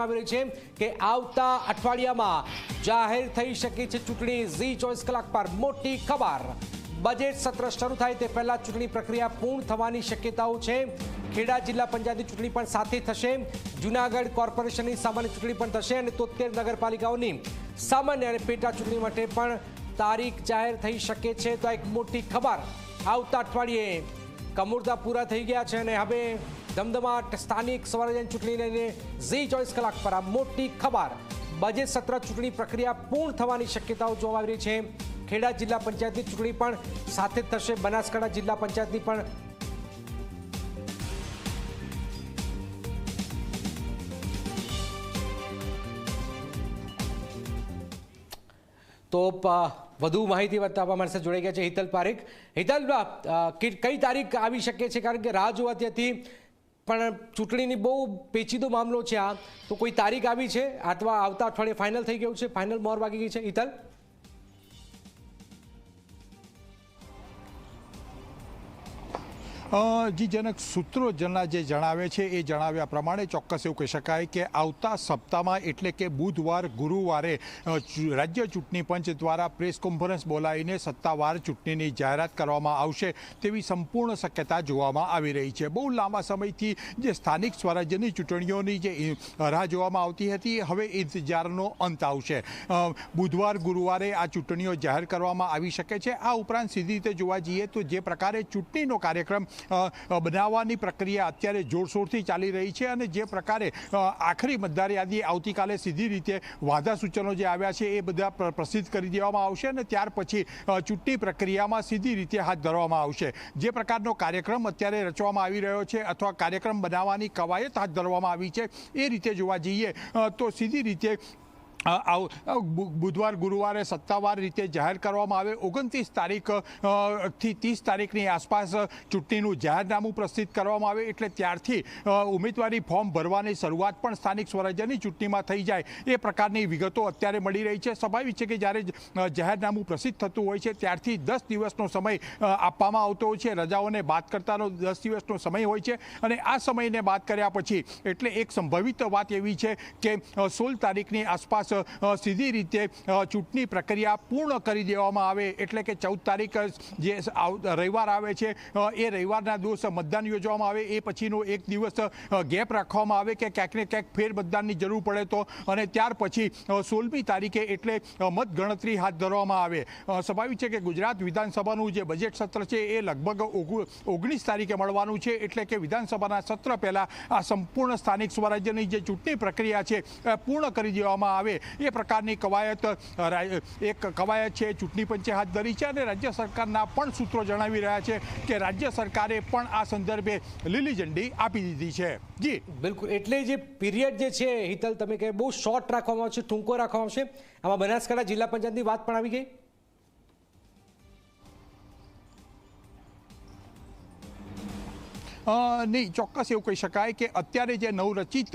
સામે આવી રહી છે કે આવતા અઠવાડિયામાં જાહેર થઈ શકે છે ચૂંટણી. ઝી ચોવીસ કલાક પર મોટી ખબર. બજેટ સત્ર શરૂ થાય તે પહેલાં ચૂંટણી પ્રક્રિયા પૂર્ણ થવાની શક્યતાઓ છે. ખેડા જિલ્લા પંચાયતની ચૂંટણી પણ સાથે થશે. જુનાગઢ કોર્પોરેશનની સામાન્ય ચૂંટણી પણ થશે અને તોતેર નગરપાલિકાઓની સામાન્ય અને પેટા ચૂંટણી માટે પણ તારીખ જાહેર થઈ શકે છે. તો એક મોટી ખબર. આવતા અઠવાડિયે કમુરદા પૂરા થઈ ગયા છે અને હવે ધમધમાટ સ્થાનિક સ્વરાજ્યની ચૂંટણી લઈને ઝી ચોવીસ કલાક પર આ મોટી ખબર. બજેટ સત્ર ચૂંટણી પ્રક્રિયા પૂર્ણ થવાની શક્યતાઓ જોવા આવી રહી છે. ખેડા જિલ્લા પંચાયતની ચૂંટણી પણ સાથે થશે. બનાસકાંઠા જિલ્લા પંચાયતની પણ તો વધુ માહિતી બતાવવા અમારી સાથે જોડાઈ ગયા છે હિતલ પારેખ. હિતલ કઈ તારીખ આવી શકે છે? કારણ કે રાહ જોવા હતી, પણ ચૂંટણીની બહુ પેચીદો મામલો છે આ. તો કોઈ તારીખ આવી છે? અથવા આવતા અઠવાડિયે ફાઇનલ થઈ ગયું છે? ફાઇનલ મોર વાગી ગઈ છે. હિતલ? જી જનક સૂત્રો જના જે જણાવે છે એ જણાવ્યા પ્રમાણે ચોક્કસ એવું કહી શકાય કે આવતા સપ્તાહમાં એટલે કે બુધવાર, ગુરુવારે રાજ્ય ચૂંટણી પંચ દ્વારા પ્રેસ કોન્ફરન્સ બોલાવીને સત્તાવાર ચૂંટણીની જાહેરાત કરવામાં આવશે તેવી સંપૂર્ણ શક્યતા જોવામાં આવી રહી છે. બહુ લાંબા સમયથી જે સ્થાનિક સ્વરાજ્યની ચૂંટણીઓની જે રાહ જોવામાં આવતી હતી, હવે ઇંતજારનો અંત આવશે. બુધવાર, ગુરુવારે આ ચૂંટણીઓ જાહેર કરવામાં આવી શકે છે. આ ઉપરાંત સીધી રીતે જોવા જઈએ તો જે પ્રકારે ચૂંટણીનો કાર્યક્રમ બનાવવાની પ્રક્રિયા અત્યારે જોરશોરથી ચાલી રહી છે અને જે પ્રકારે આખરી મતદાર યાદી આવતીકાલે સીધી રીતે વાધા સૂચનો જે આવ્યા છે એ બધા પ્રસિદ્ધ કરી દેવામાં આવશે અને ત્યાર પછી ચૂંટણી પ્રક્રિયામાં સીધી રીતે હાથ ધરવામાં આવશે. જે પ્રકારનો કાર્યક્રમ અત્યારે રચવામાં આવી રહ્યો છે અથવા કાર્યક્રમ બનાવવાની કવાયત હાથ ધરવામાં આવી છે એ રીતે જોવા જઈએ તો સીધી રીતે બુધવાર, ગુરુવારે સત્તાવાર રીતે જાહેર કરવામાં આવે. ઓગણત્રીસ તારીખથી ત્રીસ તારીખની આસપાસ ચૂંટણીનું જાહેરનામું પ્રસિદ્ધ કરવામાં આવે એટલે ત્યારથી ઉમેદવારી ફોર્મ ભરવાની શરૂઆત પણ સ્થાનિક સ્વરાજ્યની ચૂંટણીમાં થઈ જાય. એ પ્રકારની વિગતો અત્યારે મળી રહી છે. સ્વાભાવિક છે કે જ્યારે જાહેરનામું પ્રસિદ્ધ થતું હોય છે, ત્યારથી દસ દિવસનો સમય આપવામાં આવતો હોય છે. રજાઓને બાદ કરતાનો દસ દિવસનો સમય હોય છે અને આ સમયને બાદ કર્યા પછી, એટલે એક સંભવિત વાત એવી છે કે સોળ તારીખની આસપાસ અ, સીધી રીતે ચૂંટણી પ્રક્રિયા પૂર્ણ કરી દેવામાં આવે. એટલે કે ચૌદ તારીખ જે રવિવાર આવે છે એ રવિવારના દિવસ મતદાન યોજવામાં આવે. એ પછીનો એક દિવસ ગેપ રાખવામાં આવે કે ક્યાંક ને ક્યાંક ફેર મતદાનની જરૂર પડે તો. અને ત્યાર પછી સોળમી તારીખે એટલે મતગણતરી હાથ ધરવામાં આવે. સ્વાભાવિક છે કે ગુજરાત વિધાનસભાનું જે બજેટ સત્ર છે એ લગભગ ઓગુ- ઓગણીસ તારીખે મળવાનું છે. એટલે કે વિધાનસભાના સત્ર પહેલાં આ સંપૂર્ણ સ્થાનિક સ્વરાજ્યની જે ચૂંટણી પ્રક્રિયા છે પૂર્ણ કરી દેવામાં આવે. એ પ્રકારની કવાયત એક કવાયત છે, ચૂંટણી પંચે હાથ ધરી છે અને રાજ્ય સરકારના પણ સૂત્રો જણાવી રહ્યા છે કે રાજ્ય સરકારે પણ આ સંદર્ભે લીલી ઝંડી આપી દીધી છે. જી. બિલકુલ. એટલે જે પીરિયડ જે છે, હિતલ, તમે કહે બહુ શોર્ટ રાખવામાં આવશે ટૂંકો રાખવામાં આવશે. આમાં બનાસકાંઠા જિલ્લા પંચાયતની વાત પણ આવી ગઈ. નહીં ચોક્કસ એવું કહી શકાય કે અત્યારે જે નવરચિત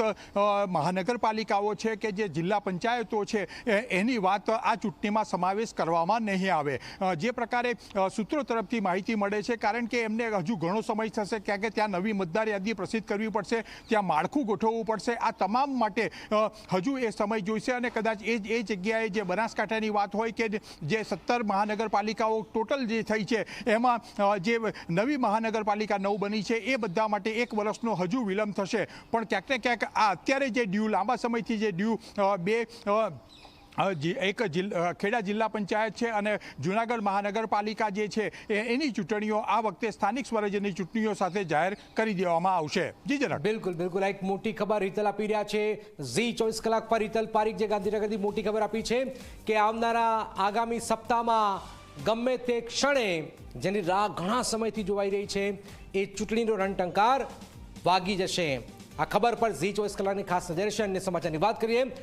મહાનગરપાલિકાઓ છે કે જે જિલ્લા પંચાયતો છે એની વાત આ ચૂંટણીમાં સમાવેશ કરવામાં નહીં આવે. જે પ્રકારે સૂત્રો તરફથી માહિતી મળે છે, કારણ કે એમને હજુ ઘણો સમય થશે ક્યાં કે ત્યાં નવી મતદાર યાદી પ્રસિદ્ધ કરવી પડશે, ત્યાં માળખું ગોઠવવું પડશે, આ તમામ માટે હજુ એ સમય જોઈશે અને કદાચ એ એ જગ્યાએ જે બનાસકાંઠાની વાત હોય કે જે સત્તર મહાનગરપાલિકાઓ ટોટલ જે થઈ છે, એમાં જે નવી મહાનગરપાલિકા નવ બની છે, એ બધા માટે એક વર્ષનો હજુ વિલંબ થશે. પણ ક્યાંક ને ક્યાંક આ અત્યારે જે ડ્યુ, લાંબા સમયથી જે ડ્યુ બે એક ખેડા જિલ્લા પંચાયત છે અને જુનાગઢ મહાનગરપાલિકા જે છે, એ- એની ચૂંટણીઓ આ વખતે સ્થાનિક સ્વરાજ્યની ચૂંટણીઓ સાથે જાહેર કરી દેવામાં આવશે. જી જનક. બિલકુલ બિલકુલ. એક મોટી ખબર રીતલ આપી રહ્યા છે. ઝી ચોવીસ કલાક પર રીતલ પારીખ જે ગાંધીનગરથી મોટી ખબર આપી છે કે આવનારા આગામી સપ્તાહમાં ગમે તે ક્ષણે જેની રાહ ઘણા સમયથી જોવાઈ રહી છે, એ ચૂંટણીનો રણટંકાર વાગી જશે. આ ખબર પર ઝી ચોવીસ કલાકની ખાસ નજર છે. અન્ય સમાચારની વાત કરીએ.